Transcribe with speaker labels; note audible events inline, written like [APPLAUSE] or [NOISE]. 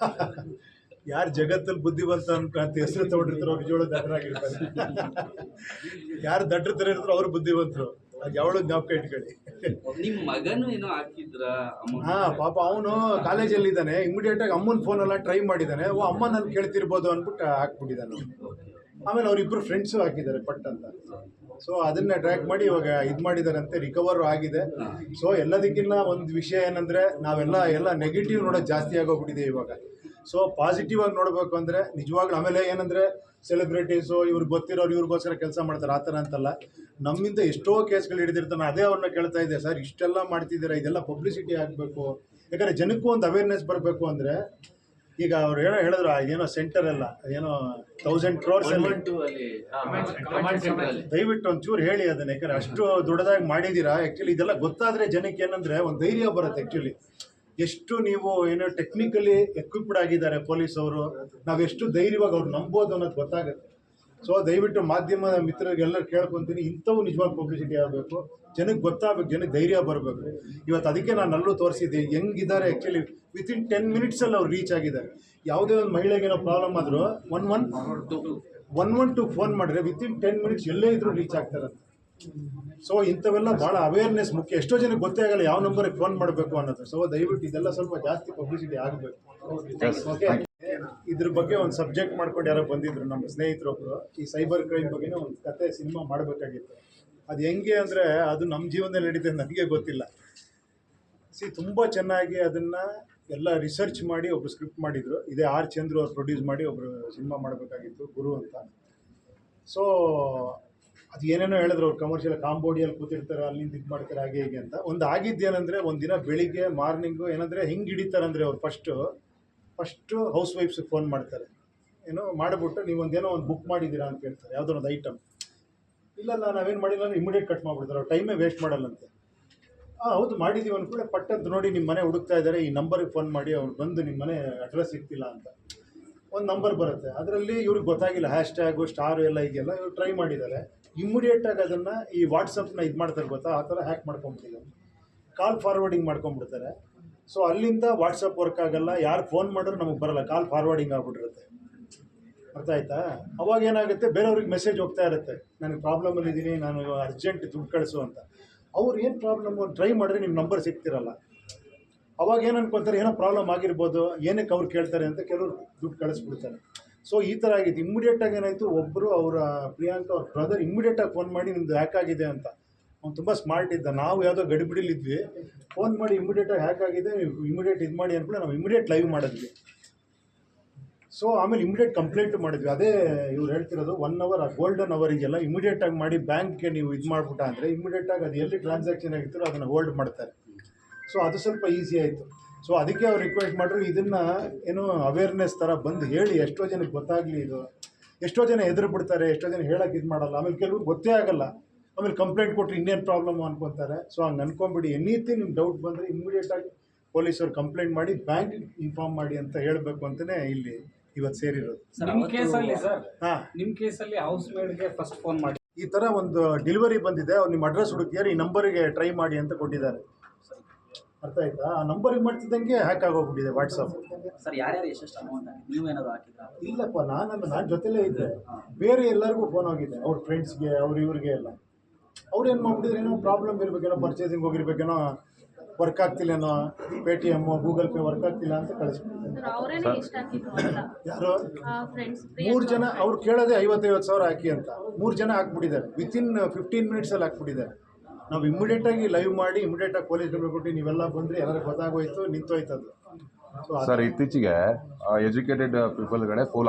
Speaker 1: [LAUGHS] ಯಾರು ಜಗತ್ತಲ್ಲಿ ಬುದ್ಧಿವಂತ ಅಂತ ಹೆಸರು ತಗೊಂಡಿರ್ತಾರೋ ಅವ್ರು ದಟ್ಟರಾಗಿರ್ತಾರೆ [LAUGHS] ಯಾರು ದಟ್ಟರ ಥರ ಇರ್ತಾರೋ ಅವ್ರು ಬುದ್ಧಿವಂತರು ಅದು ಯಾವಳು ಜ್ಞಾಪಕ ಇಟ್ಕೊಳ್ಳಿ. [LAUGHS]
Speaker 2: ನಿಮ್ಮ ಮಗನು ಏನೋ ಹಾಕಿದ್ರ
Speaker 1: ಹಾ ಪಾಪ ಅವನು ಕಾಲೇಜಲ್ಲಿ ಇದ್ದಾನೆ ಇಮಿಡಿಯೇಟ್ ಆಗಿ ಅಮ್ಮನ ಎಲ್ಲ ಟ್ರೈ ಮಾಡಿದ್ದಾನೆ ಓ ಅಮ್ಮ ನಾನು ಕೇಳ್ತಿರ್ಬೋದು ಅಂದ್ಬಿಟ್ಟು ಹಾಕ್ಬಿಟ್ಟಿದ್ದಾನೆ. ಆಮೇಲೆ ಅವರಿಬ್ರು ಫ್ರೆಂಡ್ಸು ಹಾಕಿದ್ದಾರೆ ಪಟ್ ಅಂತ. ಸೊ ಅದನ್ನ ಟ್ರ್ಯಾಕ್ ಮಾಡಿ ಇವಾಗ ಇದು ಮಾಡಿದಾರಂತೆ ರಿಕವರ್ ಆಗಿದೆ. ಸೊ ಎಲ್ಲದಕ್ಕಿನ್ನ ಒಂದು ವಿಷಯ ಏನಂದ್ರೆ, ನಾವೆಲ್ಲ, ಎಲ್ಲ ನೆಗೆಟಿವ್ ನೋಡೋದು ಜಾಸ್ತಿ ಆಗೋಗ್ಬಿಟ್ಟಿದೆ ಇವಾಗ. ಸೊ ಪಾಸಿಟಿವ್ ಆಗಿ ನೋಡಬೇಕು ಅಂದ್ರೆ, ನಿಜವಾಗ್ಲೂ ಆಮೇಲೆ ಏನಂದ್ರೆ ಸೆಲೆಬ್ರಿಟೀಸು ಇವ್ರಿಗೆ ಗೊತ್ತಿರೋರು ಇವ್ರಿಗೋಸ್ಕರ ಕೆಲಸ ಮಾಡ್ತಾರೆ, ಆ ಥರ ಅಂತಲ್ಲ. ನಮ್ಮಿಂದ ಎಷ್ಟೋ ಕೇಸ್ಗಳು ಹಿಡಿದಿರ್ತಾನೆ, ಅದೇ ಅವ್ರನ್ನ ಕೇಳ್ತಾ ಇದ್ದೆ ಸರ್, ಇಷ್ಟೆಲ್ಲ ಮಾಡ್ತಿದ್ದೀರಾ? ಇದೆಲ್ಲ ಪಬ್ಲಿಸಿಟಿ ಆಗಬೇಕು. ಯಾಕಂದರೆ ಜನಕ್ಕೂ ಒಂದು ಅವೇರ್ನೆಸ್ ಬರಬೇಕು ಅಂದ್ರೆ ಈಗ ಅವ್ರು ಏನೋ ಹೇಳಿದ್ರು ಏನೋ ಸೆಂಟರ್ ಎಲ್ಲ ಏನೋ ತೌಸಂಡ್ ಕ್ರೋರ್ಸ್ ಅಲ್ಲಿ.
Speaker 2: ಅಲ್ಲಿ ಕಮೆಂಟ್ ಸೆಂಟರ್ ಅಲ್ಲಿ.
Speaker 1: ದಯವಿಟ್ಟು ಒಂಚೂರು ಹೇಳಿ ಅದನ್ನ ಯಾಕಂದ್ರೆ ಅಷ್ಟು ದೊಡ್ಡದಾಗಿ ಮಾಡಿದ್ದೀರಾ ಆ್ಯಕ್ಚುಲಿ ಇದೆಲ್ಲ ಗೊತ್ತಾದ್ರೆ ಜನಕ್ಕೆ ಏನಂದ್ರೆ ಒಂದು ಧೈರ್ಯ ಬರುತ್ತೆ ಆ್ಯಕ್ಚುಲಿ ಎಷ್ಟು ನೀವು ಏನೋ ಟೆಕ್ನಿಕಲಿ ಎಕ್ವಿಪ್ಡ್ ಆಗಿದ್ದಾರೆ ಪೊಲೀಸ್ ಅವರು ನಾವೆಷ್ಟು ಧೈರ್ಯವಾಗಿ ಅವ್ರು ನಂಬೋದು ಅನ್ನೋದು ಗೊತ್ತಾಗುತ್ತೆ. ಸೊ ದಯವಿಟ್ಟು ಮಾಧ್ಯಮದ ಮಿತ್ರರಿಗೆಲ್ಲರೂ ಕೇಳ್ಕೊತೀನಿ. ಇಂಥವು ನಿಜವಾಗಿ ಪಬ್ಲಿಸಿಟಿ ಆಗಬೇಕು. ಜನಕ್ಕೆ ಗೊತ್ತಾಗಬೇಕು ಜನಕ್ಕೆ ಧೈರ್ಯ ಬರಬೇಕು. ಇವತ್ತು ಅದಕ್ಕೆ ನಾನು ಅಲ್ಲೂ ತೋರಿಸಿದ್ದೆ. ಹೆಂಗಿದ್ದಾರೆ ಆ್ಯಕ್ಚುಲಿ ವಿತಿನ್ ಟೆನ್ ಮಿನಿಟ್ಸಲ್ಲಿ ಅವ್ರು ರೀಚ್ ಆಗಿದ್ದಾರೆ. ಯಾವುದೇ ಒಂದು ಮಹಿಳೆಗೇನೋ ಪ್ರಾಬ್ಲಮ್ ಆದರೂ one one one one two phone ಮಾಡಿದ್ರೆ ವಿತಿನ್ ಟೆನ್ ಮಿನಿಟ್ಸ್ ಎಲ್ಲೇ ಇದ್ದರೂ ರೀಚ್ ಆಗ್ತಾರೆ ಸೊ ಇಂಥವೆಲ್ಲ ಭಾಳ ಅವೇರ್ನೆಸ್ ಮುಖ್ಯ. ಎಷ್ಟೋ ಜನಕ್ಕೆ ಗೊತ್ತೇ ಆಗಲ್ಲ ಯಾವ ನಂಬರಿಗೆ ಫೋನ್ ಮಾಡಬೇಕು ಅನ್ನೋದು. ಸೊ ದಯವಿಟ್ಟು ಇದೆಲ್ಲ ಸ್ವಲ್ಪ ಜಾಸ್ತಿ ಪಬ್ಲಿಸಿಟಿ ಆಗಬೇಕು. ಓಕೆ ಇದ್ರ ಬಗ್ಗೆ ಒಂದು ಸಬ್ಜೆಕ್ಟ್ ಮಾಡ್ಕೊಂಡು ಯಾರೋ ಬಂದಿದ್ರು, ನಮ್ಮ ಸ್ನೇಹಿತರೊಬ್ಬರು ಈ ಸೈಬರ್ ಕ್ರೈಮ್ ಬಗ್ಗೆನೇ ಒಂದು ಕತೆ ಸಿನಿಮಾ ಮಾಡಬೇಕಾಗಿತ್ತು. ಅದು ಹೆಂಗೆ ಅಂದರೆ ಅದು ನಮ್ಮ ಜೀವನದಲ್ಲಿ ನಡೀತದೆ, ನನಗೆ ಗೊತ್ತಿಲ್ಲ. ಸಿ, ತುಂಬ ಚೆನ್ನಾಗಿ ಅದನ್ನು ಎಲ್ಲ ರಿಸರ್ಚ್ ಮಾಡಿ ಒಬ್ರು ಸ್ಕ್ರಿಪ್ಟ್ ಮಾಡಿದರು. ಇದೇ ಆರ್ ಚಂದ್ರು ಅವ್ರು ಪ್ರೊಡ್ಯೂಸ್ ಮಾಡಿ ಒಬ್ಬರು ಸಿನಿಮಾ ಮಾಡಬೇಕಾಗಿತ್ತು, ಗುರು ಅಂತ. ಸೊ ಅದು ಏನೇನೋ ಹೇಳಿದ್ರು ಅವ್ರು ಕಮರ್ಷಿಯಲ್ ಕಾಂಬೋಡಿಯಲ್ಲಿ ಕೂತಿರ್ತಾರೆ, ಅಲ್ಲಿಂದ ಇದು ಮಾಡ್ತಾರೆ, ಹಾಗೆ ಹೀಗೆ ಅಂತ. ಒಂದು ಆಗಿದ್ದೇನೆಂದರೆ ಒಂದು ದಿನ ಬೆಳಿಗ್ಗೆ ಮಾರ್ನಿಂಗು ಏನಂದರೆ ಹಿಂಗೆ ಹಿಡಿತಾರಂದರೆ ಅವ್ರು ಫಸ್ಟು ಫಸ್ಟು ಹೌಸ್ ವೈಫ್ಸಿಗೆ ಫೋನ್ ಮಾಡ್ತಾರೆ. ಏನೋ ಮಾಡಿಬಿಟ್ಟು ನೀವು ಒಂದೇನೋ ಒಂದು ಬುಕ್ ಮಾಡಿದ್ದೀರಾ ಅಂತ ಹೇಳ್ತಾರೆ. ಯಾವುದೋ ಒಂದು ಐಟಮ್. ಇಲ್ಲ ನಾವೇನು ಮಾಡಿಲ್ಲ ಅಂದರೆ ಇಮಿಡಿಯೇಟ್ ಕಟ್ ಮಾಡಿಬಿಡ್ತಾರೆ. ಅವ್ರು ಟೈಮೇ ವೇಸ್ಟ್ ಮಾಡಲ್ಲಂತೆ. ಹಾಂ ಹೌದು ಮಾಡಿದ್ದೀವಿ ಅಂದ್ಕೂಡ ಪಟ್ಟಂತ ನೋಡಿ ನಿಮ್ಮ ಮನೆ ಹುಡುಕ್ತಾ ಇದ್ದಾರೆ. ಈ ನಂಬರಿಗೆ ಫೋನ್ ಮಾಡಿ ಅವ್ರು ಬಂದು ನಿಮ್ಮ ಮನೆ ಅಡ್ರೆಸ್ ಸಿಗ್ತಿಲ್ಲ ಅಂತ. ಒಂದು ನಂಬರ್ ಬರುತ್ತೆ. ಅದರಲ್ಲಿ ಇವ್ರಿಗೆ ಗೊತ್ತಾಗಿಲ್ಲ. ಹ್ಯಾಶ್ ಟ್ಯಾಗು ಸ್ಟಾರು ಎಲ್ಲ ಇದೆಯಲ್ಲ ಇವ್ರು ಟ್ರೈ ಮಾಡಿದ್ದಾರೆ. ಇಮ್ಮಿಡಿಯೇಟಾಗಿ ಅದನ್ನು ಈ ವಾಟ್ಸಪ್ನ ಇದು ಮಾಡ್ತಾರೆ ಗೊತ್ತಾ? ಆ ಥರ ಹ್ಯಾಕ್ ಮಾಡ್ಕೊಂಬಿಟ್ಟಿದ್ದಾರೆ. ಕಾಲ್ ಫಾರ್ವರ್ಡಿಂಗ್ ಮಾಡ್ಕೊಂಬಿಡ್ತಾರೆ. ಸೊ ಅಲ್ಲಿಂದ ವಾಟ್ಸಪ್ ವರ್ಕ್ ಆಗಲ್ಲ. ಯಾರು ಫೋನ್ ಮಾಡಿದ್ರು ನಮಗೆ ಬರಲ್ಲ. ಕಾಲ್ ಫಾರ್ವರ್ಡಿಂಗ್ ಆಗ್ಬಿಟ್ಟಿರುತ್ತೆ. ಅರ್ಥ ಆಯ್ತಾ? ಅವಾಗ ಏನಾಗುತ್ತೆ? ಬೇರೆಯವ್ರಿಗೆ ಮೆಸೇಜ್ ಹೋಗ್ತಾ ಇರುತ್ತೆ. ನನಗೆ ಪ್ರಾಬ್ಲಮಲ್ಲಿ ಇದ್ದೀನಿ ನಾನು ಅರ್ಜೆಂಟ್ ದುಡ್ಡು ಕಳಿಸು ಅಂತ. ಅವ್ರು ಏನು ಪ್ರಾಬ್ಲಮ್ಮು ಟ್ರೈ ಮಾಡಿದ್ರೆ ನಿಮ್ಮ ನಂಬರ್ ಸಿಗ್ತಿರಲ್ಲ. ಅವಾಗ ಏನು ಅನ್ಕೊತಾರೆ ಏನೋ ಪ್ರಾಬ್ಲಮ್ ಆಗಿರ್ಬೋದು. ಏನಕ್ಕೆ ಅವ್ರು ಕೇಳ್ತಾರೆ ಅಂತ ಕೆಲವರು ದುಡ್ಡು ಕಳಿಸ್ಬಿಡ್ತಾರೆ. ಸೊ ಈ ಥರ ಆಗಿದೆ. ಇಮ್ಮಿಡಿಯೇಟಾಗಿ ಏನಾಯಿತು? ಒಬ್ಬರು ಅವರ ಪ್ರಿಯಾಂಕ ಅವ್ರ ಬ್ರದರ್ ಇಮ್ಮಿಡಿಯೇಟಾಗಿ ಫೋನ್ ಮಾಡಿ ಹ್ಯಾಕ್ ಆಗಿದೆ ಅಂತ. ಅವ್ನು ತುಂಬ ಸ್ಮಾರ್ಟ್ ಇದ್ದ. ನಾವು ಯಾವುದೋ ಗಡಿಬಿಡಿಲಿದ್ವಿ ಫೋನ್ ಮಾಡಿ ಇಮ್ಮಿಡಿಯೇಟಾಗಿ ಹ್ಯಾಕ್ ಆಗಿದೆ. ಇಮಿಡಿಯೇಟ್ ಇದು ಮಾಡಿ ಅಂದ್ಬಿಟ್ಟು ನಾವು ಇಮಿಡಿಯೇಟ್ ಲೈವ್ ಮಾಡಿದ್ವಿ. ಸೊ ಆಮೇಲೆ ಇಮಿಡಿಯೇಟ್ ಕಂಪ್ಲೇಂಟ್ ಮಾಡಿದ್ವಿ. ಅದೇ ಇವ್ರು ಹೇಳ್ತಿರೋದು ಒನ್ ಅವರ್ ಆ ಗೋಲ್ಡನ್ ಅವರಿಗೆಲ್ಲ ಇಮಿಡಿಯೇಟಾಗಿ ಮಾಡಿ ಬ್ಯಾಂಕ್ಗೆ ನೀವು ಇದು ಮಾಡ್ಬಿಟ್ಟ ಅಂದರೆ ಇಮಿಡಿಯೇಟಾಗಿ ಅದು ಎಲ್ಲಿ ಟ್ರಾನ್ಸಾಕ್ಷನ್ ಆಗಿರ್ತಾರೋ ಅದನ್ನು ಹೋಲ್ಡ್ ಮಾಡ್ತಾರೆ. ಸೊ ಅದು ಸ್ವಲ್ಪ ಈಸಿ ಆಯಿತು. ಸೊ ಅದಕ್ಕೆ ಅವ್ರು ರಿಕ್ವೆಸ್ಟ್ ಮಾಡಿದ್ರು ಇದನ್ನು ಏನು ಅವೇರ್ನೆಸ್ ಥರ ಬಂದು ಹೇಳಿ ಎಷ್ಟೋ ಜನಕ್ಕೆ ಗೊತ್ತಾಗಲಿ ಇದು. ಎಷ್ಟೋ ಜನ ಎದುರು ಬಿಡ್ತಾರೆ, ಎಷ್ಟೋ ಜನ ಹೇಳಕ್ಕೆ ಇದು ಮಾಡಲ್ಲ. ಆಮೇಲೆ ಕೆಲವ್ರು ಗೊತ್ತೇ ಆಗಲ್ಲ. ಆಮೇಲೆ ಕಂಪ್ಲೇಂಟ್ ಕೊಟ್ಟರೆ ಇನ್ನೇನು ಪ್ರಾಬ್ಲಮ್ ಅನ್ಕೊತಾರೆ. ಸೊ ಹಂಗೆ ಅನ್ಕೊಂಬಿಡಿ. ಎನಿಥಿಂಗ್ ನಿಮ್ಗೆ ಡೌಟ್ ಬಂದರೆ ಇಮ್ಮಿಡಿಯೇಟಾಗಿ ಪೊಲೀಸರು ಕಂಪ್ಲೇಂಟ್ ಮಾಡಿ ಬ್ಯಾಂಕ್ ಇನ್ಫಾರ್ಮ್ ಮಾಡಿ ಅಂತ ಹೇಳಬೇಕು ಅಂತಲೇ ಇಲ್ಲಿ ಇವತ್ತು ಸೇರಿರೋದು.
Speaker 2: ಸರ್
Speaker 3: ನಿಮ್ ಕೇಸಲ್ಲಿ ಸರ್
Speaker 1: ಹಾಂ.
Speaker 3: ನಿಮ್ ಕೇಸಲ್ಲಿ ಹೌಸ್ ಮೇಡ್ಗೆ ಫಸ್ಟ್ ಫೋನ್ ಮಾಡಿ.
Speaker 1: ಈ ಥರ ಒಂದು ಡೆಲಿವರಿ ಬಂದಿದೆ. ಅವ್ರು ನಿಮ್ಮ ಅಡ್ರೆಸ್ ಹುಡುಕಿಯಾರು ಈ ನಂಬರಿಗೆ ಟ್ರೈ ಮಾಡಿ ಅಂತ ಕೊಟ್ಟಿದ್ದಾರೆ. ಅರ್ಥ ಆಯ್ತಾ? ಆ ನಂಬರಿಗೆ ಮಾಡ್ತಿದ್ದಂಗೆ ಹ್ಯಾಕ್ ಆಗೋಗ್ಬಿಟ್ಟಿದೆ ವಾಟ್ಸಪ್
Speaker 4: ಸರ್ ಯಾರ್ಯಾರು ಎಷ್ಟೆಷ್ಟು ಅಮೌಂಟ್ ನೀವು ಏನಾದ್ರು ಹಾಕಿದ್ರಾ?
Speaker 1: ಇಲ್ಲಪ್ಪ ನಾನಲ್ಲ ನಾನು ಜೊತೆಲೇ ಇದ್ದೆ. ಬೇರೆ ಎಲ್ಲರಿಗೂ ಫೋನ್ ಹೋಗಿದೆ. ಅವ್ರ ಫ್ರೆಂಡ್ಸ್ಗೆ ಅವ್ರ ಇವ್ರಿಗೆ ಎಲ್ಲ. ಅವ್ರು ಏನು ಮಾಡ್ಬಿಟ್ಟಿದ್ರೆ ಏನೋ ಪ್ರಾಬ್ಲಮ್ ಇರಬೇಕೇನೋ ಪರ್ಚೇಸಿಂಗ್ ಹೋಗಿರ್ಬೇಕೇನೋ ವರ್ಕ್ ಆಗ್ತಿಲ್ಲೇನೋ Paytm Google pay work ಆಗ್ತಿಲ್ಲ ಅಂತ ಕಳಿಸ್ಬಿಟ್ಟಿದ್ದಾರೆ. ಯಾರು?
Speaker 5: ಫ್ರೆಂಡ್ಸ್
Speaker 1: ಮೂರು ಜನ ಅವ್ರು ಕೇಳೋದೇ ಐವತ್ತೈವತ್ತು ಸಾವಿರ ಹಾಕಿ ಅಂತ. ಮೂರು ಜನ ಹಾಕ್ಬಿಟ್ಟಿದ್ದಾರೆ. Within fifteen ಮಿನಿಟ್ಸಲ್ಲಿ ಹಾಕ್ಬಿಟ್ಟಿದ್ದಾರೆ. ನಾವು ಇಮಿಡಿಯೇಟಾಗಿ ಲೈವ್ ಮಾಡಿ ಇಮಿಡಿಯೇಟಾಗಿ ಕಾಲೇಜ್ ಕೊಟ್ಟು ನೀವೆಲ್ಲ ಬಂದರೆ ಎಲ್ಲರೂ ಗೊತ್ತಾಗೋಯ್ತು ನಿಂತೋಯ್ತು ಅದು
Speaker 6: ಸರ್ ಇತ್ತೀಚೆಗೆ ಎಜುಕೇಟೆಡ್ ಪೀಪಲ್ಗಳೇ ಫೋಲ್